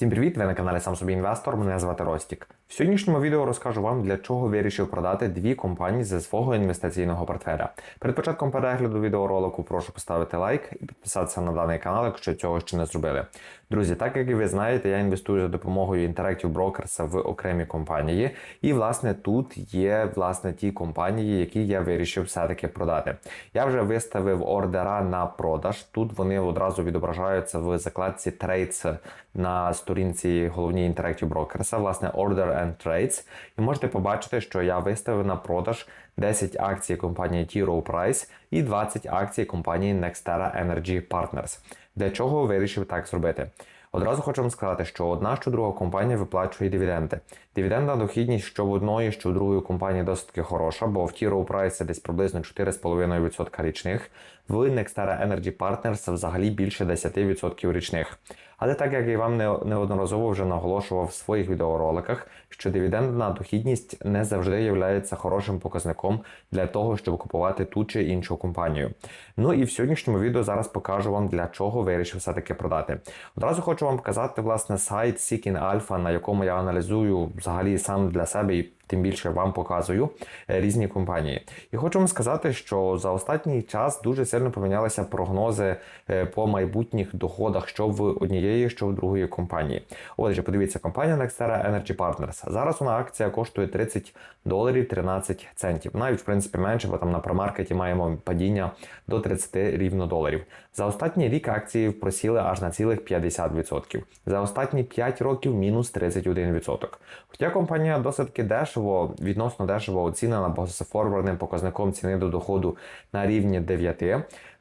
Всім привіт! Ви на каналі Сам собі інвестор. Мене звати Ростік. В сьогоднішньому відео розкажу вам, для чого вирішив продати дві компанії зі свого інвестиційного портфеля. Перед початком перегляду відеоролику прошу поставити лайк і підписатися на даний канал, якщо цього ще не зробили. Друзі, так як і ви знаєте, я інвестую за допомогою Interactive Brokers в окремі компанії, і власне тут є власне ті компанії, які я вирішив все-таки продати. Я вже виставив ордера на продаж. Тут вони одразу відображаються в закладці Trades на сторінці головній Interactive Brokers, власне, Order and Trades. І можете побачити, що я виставив на продаж 10 акцій компанії T. Rowe Price і 20 акцій компанії Nextera Energy Partners. Для чого вирішив так зробити? Одразу хочу вам сказати, що одна що друга компанія виплачує дивіденди. Дивідендна дохідність що в одної, що в другої компанії досить хороша, бо в T. Rowe Price це десь приблизно 4,5% річних. В Nextera Energy Partners взагалі більше 10% річних. Але так як я вам неодноразово вже наголошував в своїх відеороликах, що дивідендна дохідність не завжди є хорошим показником для того, щоб купувати ту чи іншу компанію. Ну і в сьогоднішньому відео зараз покажу вам, для чого вирішив все-таки продати. Одразу хочу вам показати власне сайт Seeking Alpha, на якому я аналізую взагалі сам для себе і тим більше вам показую е, різні компанії. І хочу вам сказати, що за останній час дуже сильно помінялися прогнози е, по майбутніх доходах, що в однієї, що в другої компанії. Отже, подивіться, компанія Nextera Energy Partners. Зараз вона акція коштує 30 доларів 13 центів. Навіть в принципі менше, бо там на промаркеті маємо падіння до 30 рівно доларів. За останній рік акції просіли аж на цілих 50%. За останні 5 років мінус 31%. Хоча компанія досить дешево дешево, відносно дешево оцінена, з показником ціни до доходу на рівні 9.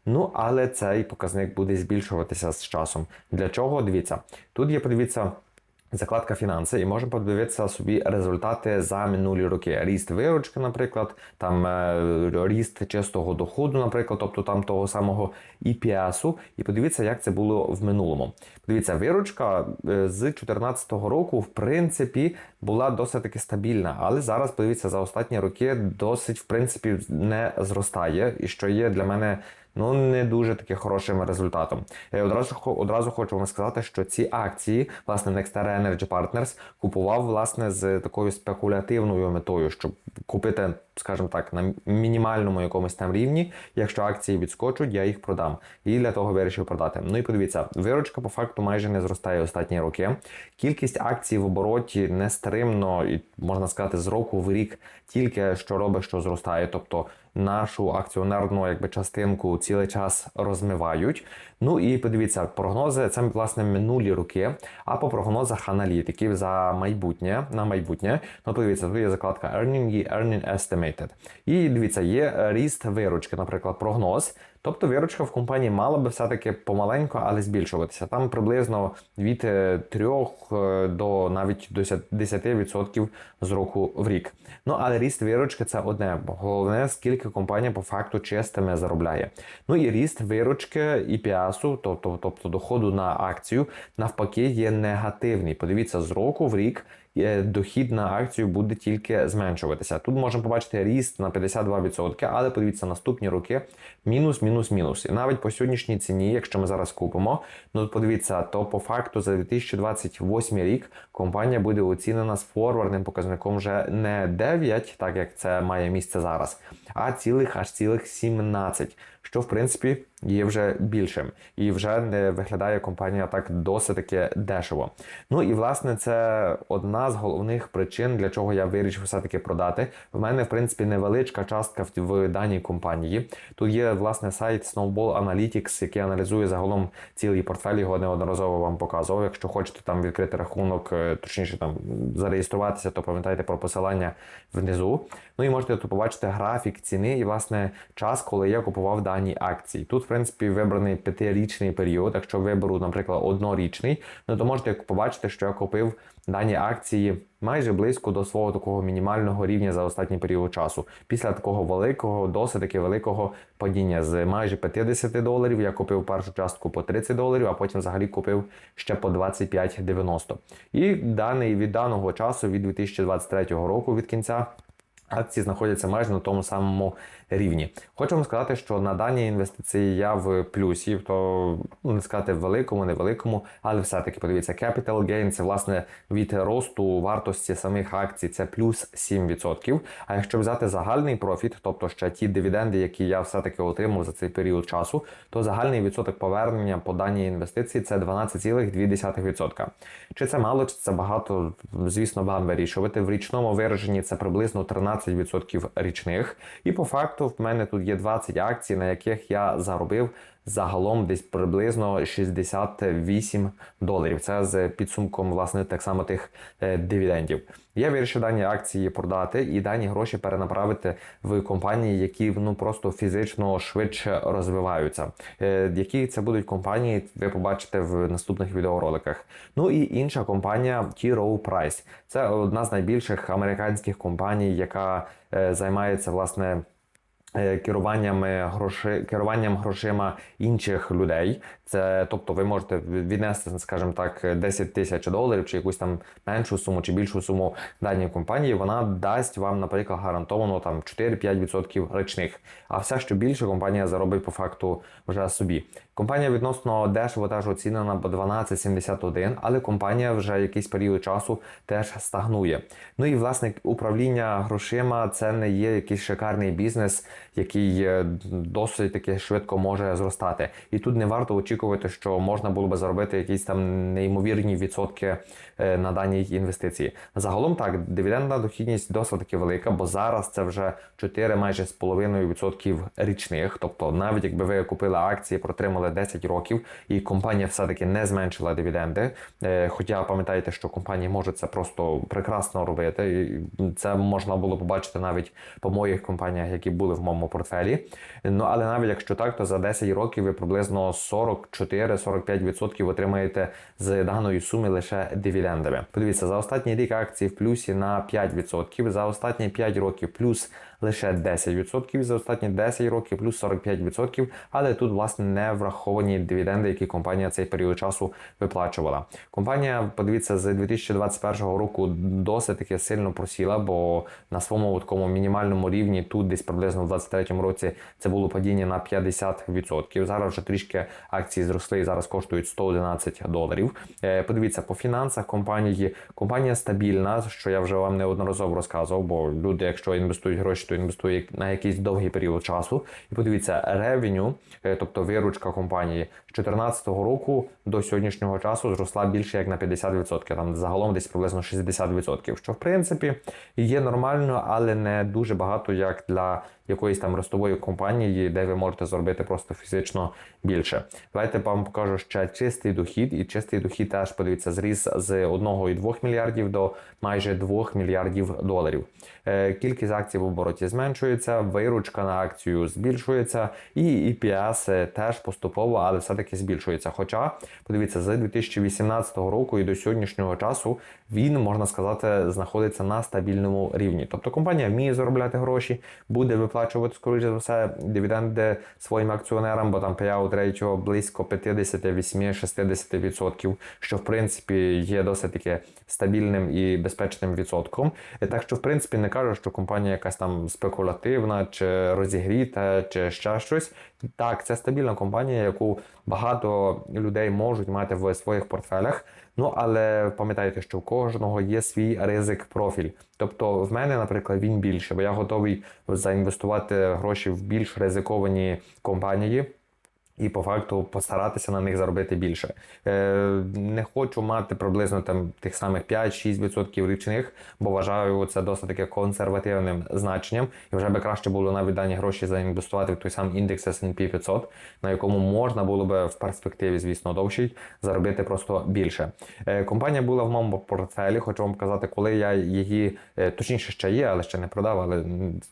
Ну, але цей показник буде збільшуватися з часом. Для чого? Дивіться, тут є, подивіться. Закладка фінанси, і можемо подивитися собі результати за минулі роки. Ріст виручки, наприклад, там е, ріст чистого доходу, наприклад, тобто там того самого EPS, і подивіться, як це було в минулому. Подивіться, виручка е, з 2014 року, в принципі, була досить таки стабільна, але зараз подивіться за останні роки досить в принципі не зростає, і що є для мене ну не дуже таки хорошим результатом. Я одразу одразу хочу вам сказати, що ці акції, власне, Nextera Energy Partners купував власне з такою спекулятивною метою, щоб купити, скажімо так, на мінімальному якомусь там рівні. Якщо акції відскочуть, я їх продам. І для того вирішив продати. Ну і подивіться, виручка по факту майже не зростає останні роки. Кількість акцій в обороті нестримно, можна сказати, з року в рік тільки що робить, що зростає. Тобто нашу акціонерну якби частинку цілий час розмивають. Ну і подивіться, прогнози це власне минулі роки. А по прогнозах аналітиків за майбутнє на майбутнє, ну подивіться, тут є закладка Earning і Earning Estimated. І дивіться, є ріст виручки, наприклад, прогноз. Тобто виручка в компанії мала би все-таки помаленько, але збільшуватися. Там приблизно від 3 е, до навіть 10% з року в рік. Ну але ріст виручки це одне, головне, скільки компанія по факту чистими заробляє. Ну і ріст виручки EPS, тобто, тобто доходу на акцію, навпаки, є негативний. Подивіться, з року в рік Е, дохід на акцію буде тільки зменшуватися. Тут можемо побачити ріст на 52%, але подивіться, наступні роки мінус, мінус, мінус. І навіть по сьогоднішній ціні, якщо ми зараз купимо, ну подивіться, то по факту за 2028 рік компанія буде оцінена з форвардним показником вже не 9, так як це має місце зараз, а цілих аж цілих 17 що в принципі є вже більшим. І вже не виглядає компанія так досить таки дешево. Ну і власне це одна з головних причин, для чого я вирішив все-таки продати. В мене, в принципі, невеличка частка в даній компанії. Тут є власне сайт Snowball Analytics, який аналізує загалом цілий портфель, його неодноразово вам показував. Якщо хочете там відкрити рахунок, е, точніше там зареєструватися, то пам'ятайте про посилання внизу. Ну і можете тут побачити графік ціни і власне час, коли я купував дані даній акції. Тут, в принципі, вибраний п'ятирічний період. Якщо виберу, наприклад, однорічний, ну то можете побачити, що я купив дані акції майже близько до свого такого мінімального рівня за останній період часу. Після такого великого, досить таки великого падіння з майже 50 доларів. Я купив першу частку по 30 доларів, а потім взагалі купив ще по 25,90. І даний від даного часу, від 2023 року від кінця. Акції знаходяться майже на тому самому рівні. Хочу вам сказати, що на даній інвестиції я в плюсі, то ну, не сказати великому, невеликому, але все-таки подивіться, capital gain – це власне від росту вартості самих акцій, це плюс 7%. А якщо взяти загальний профіт, тобто ще ті дивіденди, які я все-таки отримав за цей період часу, то загальний відсоток повернення по даній інвестиції це 12,2%. Чи це мало, чи це багато, звісно, вам вирішувати. В річному вираженні це приблизно 13% річних. І по факту в мене тут є 20 акцій, на яких я заробив загалом десь приблизно 68 доларів. Це з підсумком власне так само тих е, дивідендів. Я вирішив дані акції продати і дані гроші перенаправити в компанії, які ну просто фізично швидше розвиваються. Е, які це будуть компанії, ви побачите в наступних відеороликах. Ну і інша компанія T. Rowe Price. Це одна з найбільших американських компаній, яка е, займається власне. Е, Керуванням гроші, керуванням грошима інших людей, це тобто ви можете віднести, скажімо так, 10 тисяч доларів чи якусь там меншу суму чи більшу суму даній компанії. Вона дасть вам, наприклад, гарантовано там 4-5% річних. А все, що більше, компанія заробить по факту вже собі. Компанія відносно дешево теж оцінена по 12,71, але компанія вже якийсь період часу теж стагнує. Ну і власне управління грошима це не є якийсь шикарний бізнес, який досить таки швидко може зростати. І тут не варто очікувати, що можна було би заробити якісь там неймовірні відсотки е, на даній інвестиції. Загалом так, дивідендна дохідність досить таки велика, бо зараз це вже 4 майже з половиною відсотків річних. Тобто, навіть якби ви купили акції, протримали 10 років, і компанія все-таки не зменшила дивіденди. Е, хоча пам'ятаєте, що компанії можуть це просто прекрасно робити. Це можна було побачити навіть по моїх компаніях, які були в моєму портфелі. Ну але навіть якщо так, то за 10 років ви приблизно 44-45% отримаєте з даної суми лише дивідендами. Подивіться, за останній рік акції в плюсі на 5%, за останні 5 років плюс лише 10%, за останні 10 років плюс 45%, але тут, власне, не враховані дивіденди, які компанія цей період часу виплачувала. Компанія, подивіться, з 2021 року досить таки сильно просіла, бо на своєму такому мінімальному рівні тут десь приблизно в 2023 році це було падіння на 50%. Зараз вже трішки акції зросли і зараз коштують 111 доларів. Е, подивіться, по фінансах компанії компанія стабільна, що я вже вам неодноразово розказував, бо люди, якщо інвестують гроші, то інвестує на якийсь довгий період часу. І подивіться, ревеню, е, тобто виручка компанії з 2014 року до сьогоднішнього часу зросла більше як на 50%, там загалом десь приблизно 60%, що в принципі є нормально, але не дуже багато як для якоїсь там ростової компанії, де ви можете зробити просто фізично більше. Давайте вам покажу ще чистий дохід, і чистий дохід теж подивіться зріс з 1,2 мільярдів до майже 2 мільярдів доларів. Е, кількість акцій в обороті зменшується, виручка на акцію збільшується, і EPS теж поступово, але все-таки збільшується. Хоча, подивіться, з 2018 року і до сьогоднішнього часу він, можна сказати, знаходиться на стабільному рівні. Тобто компанія вміє заробляти гроші, буде виплачувати, скоріше за все, дивіденди своїм акціонерам, бо там payout ratio близько 58-60%, що в принципі є досить таки стабільним і безпечним відсотком. Так що, в принципі, не кажу, що компанія якась там спекулятивна, чи розігріта, чи ще щось. Так, це стабільна компанія, яку багато людей можуть мати в своїх портфелях. Ну, але пам'ятайте, що в кожного є свій ризик профіль. Тобто, в мене, наприклад, він більше, бо я готовий заінвестувати гроші в більш ризиковані компанії і по факту постаратися на них заробити більше. Е, Не хочу мати приблизно там тих самих 5-6% річних, бо вважаю це досить таки консервативним значенням. І вже би краще було навіть дані гроші заінвестувати в той самий індекс S&P 500, на якому можна було би в перспективі, звісно, довший заробити просто більше. Е, Компанія була в моєму портфелі, хочу вам казати, коли я її е, точніше ще є, але ще не продав, але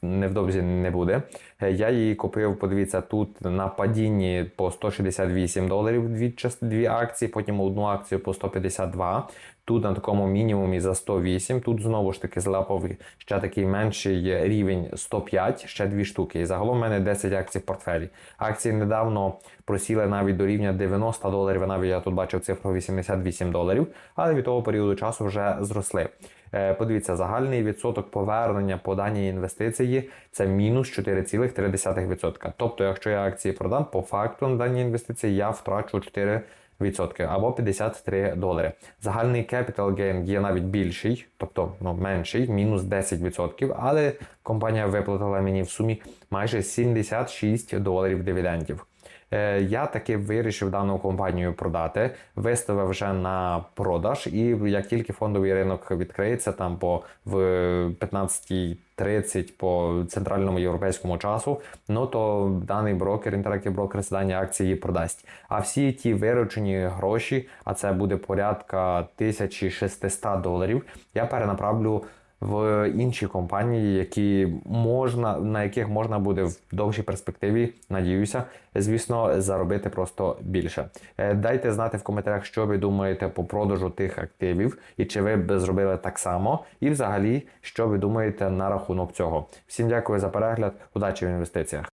невдовзі не буде. Я її купив, подивіться, тут на падінні по 168 доларів дві, дві акції, потім одну акцію по 152. Тут на такому мінімумі за 108. Тут знову ж таки злапав ще такий менший рівень 105, ще дві штуки. І загалом в мене 10 акцій в портфелі. Акції недавно просіли навіть до рівня 90 доларів. Навіть я тут бачив цифру 88 доларів, але від того періоду часу вже зросли. Е, Подивіться, загальний відсоток повернення по даній інвестиції це мінус 4,3%. Тобто, якщо я акції продам, по факту на даній інвестиції я втрачу 4 відсотки або 53 долари. Загальний capital gain є навіть більший, тобто ну, менший, мінус 10%, але компанія виплатила мені в сумі майже 76 доларів дивідендів. Е, Я таки вирішив дану компанію продати, виставив вже на продаж, і як тільки фондовий ринок відкриється, там по в 15.30 по центральному європейському часу, ну то даний брокер, Interactive Brokers, дані акції продасть. А всі ті виручені гроші, а це буде порядка 1600 доларів, я перенаправлю в інші компанії, які можна на яких можна буде в довшій перспективі, надіюся, звісно, заробити просто більше. Е, Дайте знати в коментарях, що ви думаєте по продажу тих активів, і чи ви б зробили так само, і взагалі, що ви думаєте на рахунок цього. Всім дякую за перегляд, удачі в інвестиціях.